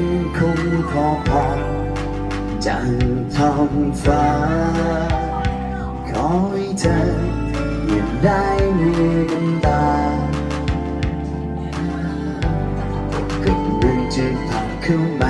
็นคุณขอพรจันทองฟ้า ขอให้เธออย่าได้มีดวงตาก็มันจะผ่านเข้ามา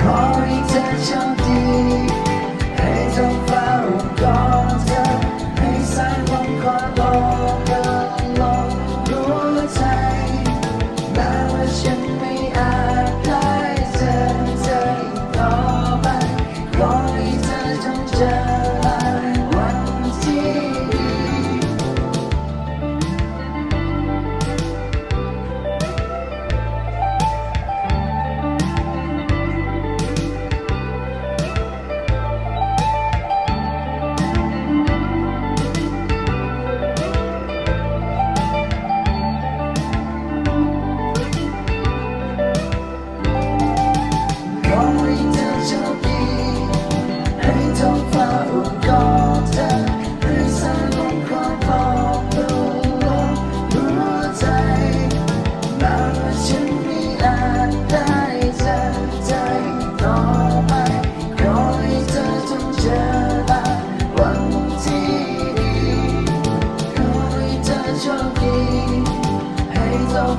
ขอให้เธอโชคดี